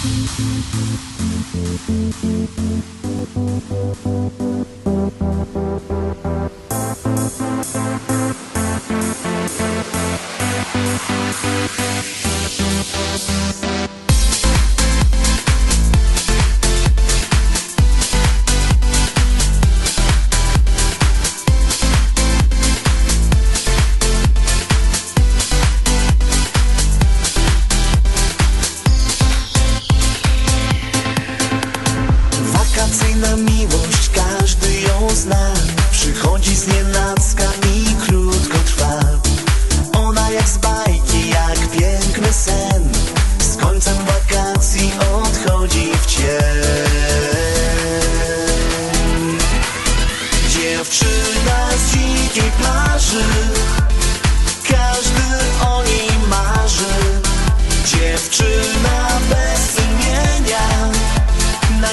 Thank you.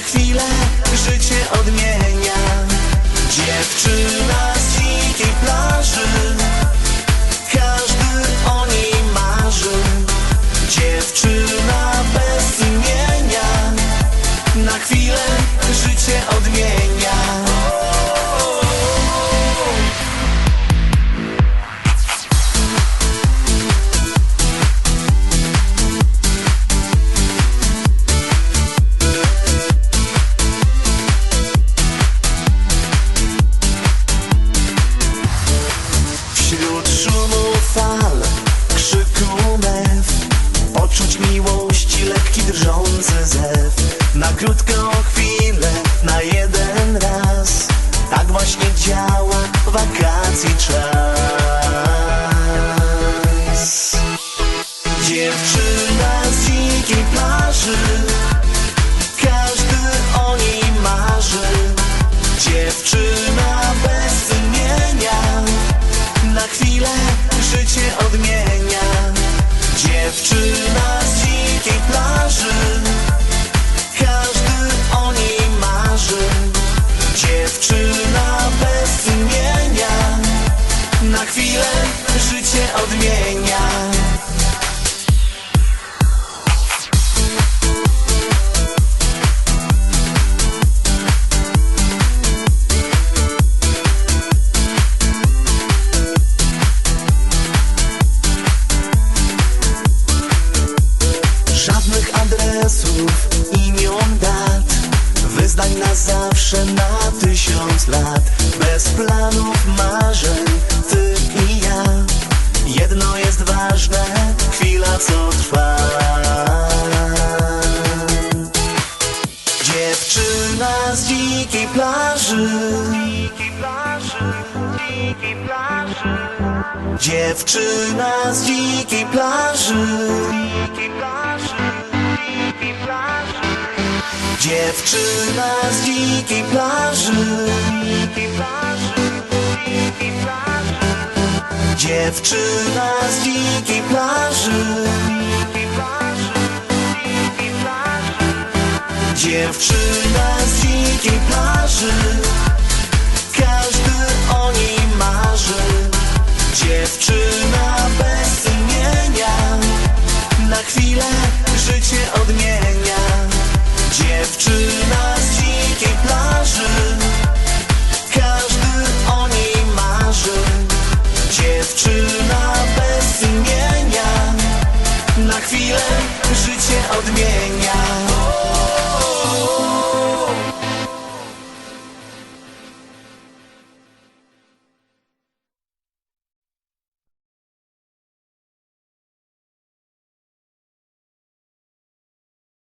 Chwilę życie odmienia. Dziewczyna z dzikiej plaży lekki drżący zew. Na krótką chwilę, na jeden raz. Tak właśnie działa wakacji czas Na chwilę życie odmienia na zawsze, na tysiąc lat. Bez planów, marzeń, ty i ja. Jedno jest ważne, chwila co trwa. Dziewczyna z dzikiej plaży. Dziewczyna z dzikiej plaży Dziewczyna z dzikiej plaży. Dziewczyna z dzikiej plaży. Dziewczyna z dzikiej plaży. Każdy o niej marzy. Dziewczyna bez imienia. Na chwilę życie odmienia Dziewczyna z dzikiej plaży